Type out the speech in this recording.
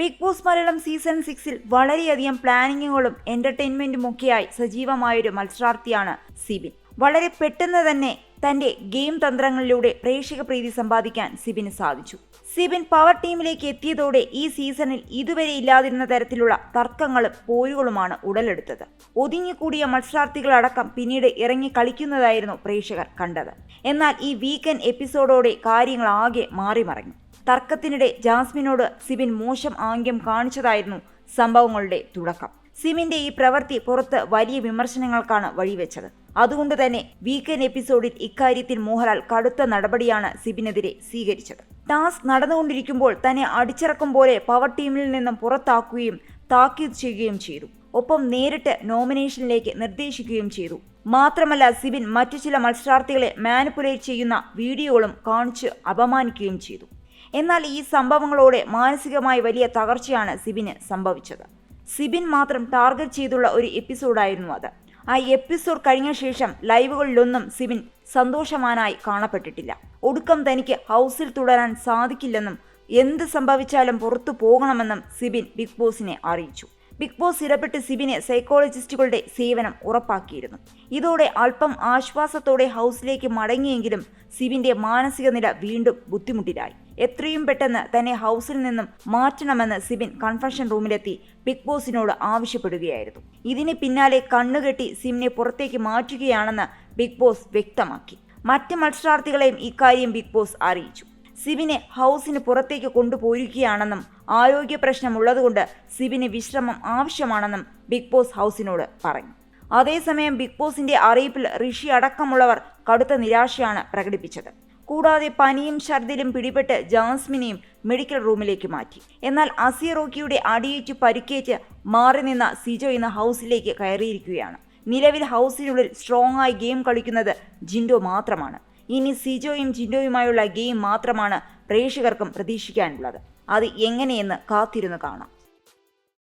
Big boss Malayalam season സിക്സിൽ വളരെയധികം പ്ലാനിങ്ങുകളും എന്റർടൈൻമെന്റും ഒക്കെയായി സജീവമായൊരു മത്സരാർത്ഥിയാണ് സിബിൻ. വളരെ പെട്ടെന്ന് തന്നെ തന്റെ ഗെയിം തന്ത്രങ്ങളിലൂടെ പ്രേക്ഷക പ്രീതി സമ്പാദിക്കാൻ സിബിന് സാധിച്ചു. സിബിൻ പവർ ടീമിലേക്ക് എത്തിയതോടെ ഈ സീസണിൽ ഇതുവരെ ഇല്ലാതിരുന്ന തരത്തിലുള്ള തർക്കങ്ങളും പോരുകളുമാണ് ഉടലെടുത്തത്. ഒതുങ്ങിക്കൂടിയ മത്സരാർത്ഥികളടക്കം പിന്നീട് ഇറങ്ങി കളിക്കുന്നതായിരുന്നു പ്രേക്ഷകർ കണ്ടത്. എന്നാൽ ഈ വീക്കെൻഡ് എപ്പിസോഡോടെ കാര്യങ്ങൾ ആകെ മാറിമറഞ്ഞു. തർക്കത്തിനിടെ ജാസ്മിനോട് സിബിൻ മോശം ആംഗ്യം കാണിച്ചതായിരുന്നു സംഭവങ്ങളുടെ തുടക്കം. സിമിന്റെ ഈ പ്രവൃത്തി പുറത്ത് വലിയ വിമർശനങ്ങൾക്കാണ് വഴിവെച്ചത്. അതുകൊണ്ട് തന്നെ വീക്കെൻഡ് എപ്പിസോഡിൽ ഇക്കാര്യത്തിൽ മോഹൻലാൽ കടുത്ത നടപടിയാണ് സിബിനെതിരെ സ്വീകരിച്ചത്. ടാസ്ക് നടന്നുകൊണ്ടിരിക്കുമ്പോൾ തന്നെ അടിച്ചിറക്കും പോലെ പവർ ടീമിൽ നിന്നും പുറത്താക്കുകയും താക്കീത് ചെയ്യുകയും ചെയ്തു. ഒപ്പം നേരിട്ട് നോമിനേഷനിലേക്ക് നിർദ്ദേശിക്കുകയും ചെയ്തു. മാത്രമല്ല സിബിൻ മറ്റു ചില മത്സരാർത്ഥികളെ മാനിപ്പുലേറ്റ് ചെയ്യുന്ന വീഡിയോകളും കാണിച്ച് അപമാനിക്കുകയും ചെയ്തു. എന്നാൽ ഈ സംഭവങ്ങളോടെ മാനസികമായി വലിയ തകർച്ചയാണ് സിബിന് സംഭവിച്ചത്. സിബിൻ മാത്രം ടാർഗറ്റ് ചെയ്തുള്ള ഒരു എപ്പിസോഡായിരുന്നു അത്. ആ എപ്പിസോഡ് കഴിഞ്ഞ ശേഷം ലൈവുകളിലൊന്നും സിബിൻ സന്തോഷവാനായി കാണപ്പെട്ടിട്ടില്ല. ഒടുക്കം തനിക്ക് ഹൗസിൽ തുടരാൻ സാധിക്കില്ലെന്നും എന്ത് സംഭവിച്ചാലും പുറത്തു പോകണമെന്നും സിബിൻ ബിഗ് ബോസിനെ അറിയിച്ചു. ബിഗ് ബോസ് ഇടപെട്ട് സിബിനെ സൈക്കോളജിസ്റ്റുകളുടെ സേവനം ഉറപ്പാക്കിയിരുന്നു. ഇതോടെ അല്പം ആശ്വാസത്തോടെ ഹൗസിലേക്ക് മടങ്ങിയെങ്കിലും സിബിന്റെ മാനസിക നില വീണ്ടും ബുദ്ധിമുട്ടിലായി. എത്രയും പെട്ടെന്ന് തന്നെ ഹൗസിൽ നിന്നും മാറ്റണമെന്ന് സിബിൻ കൺഫഷൻ റൂമിലെത്തി ബിഗ് ബോസിനോട് ആവശ്യപ്പെടുകയായിരുന്നു. ഇതിന് പിന്നാലെ കണ്ണുകെട്ടി സിമിനെ പുറത്തേക്ക് മാറ്റുകയാണെന്ന് ബിഗ് ബോസ് വ്യക്തമാക്കി. മറ്റ് മത്സരാർത്ഥികളെയും ഇക്കാര്യം ബിഗ് ബോസ് അറിയിച്ചു. സിബിനെ ഹൗസിന് പുറത്തേക്ക് കൊണ്ടുപോയിരിക്കുകയാണെന്നും ആരോഗ്യ പ്രശ്നമുള്ളതുകൊണ്ട് സിബിന് വിശ്രമം ആവശ്യമാണെന്നും ബിഗ് ബോസ് ഹൗസിനോട് പറഞ്ഞു. അതേസമയം ബിഗ് ബോസിന്റെ അറിയിപ്പിൽ ഋഷി അടക്കമുള്ളവർ കടുത്ത നിരാശയാണ് പ്രകടിപ്പിച്ചത്. കൂടാതെ പനിയും ഛർദിലും പിടിപെട്ട് ജാസ്മിനെയും മെഡിക്കൽ റൂമിലേക്ക് മാറ്റി. എന്നാൽ അസിറോക്കിയുടെ അടിയേറ്റ് പരിക്കേറ്റ് മാറി നിന്ന സിജോ ഇന്ന് ഹൗസിലേക്ക് കയറിയിരിക്കുകയാണ്. നിലവിൽ ഹൗസിനുള്ളിൽ സ്ട്രോങ് ആയി ഗെയിം കളിക്കുന്നത് ജിൻഡോ മാത്രമാണ്. ഇനി സിജോയും ജിൻഡോയുമായുള്ള ഗെയിം മാത്രമാണ് പ്രേക്ഷകർക്കും പ്രതീക്ഷിക്കാനുള്ളത്. അത് എങ്ങനെയെന്ന് കാത്തിരുന്ന് കാണാം.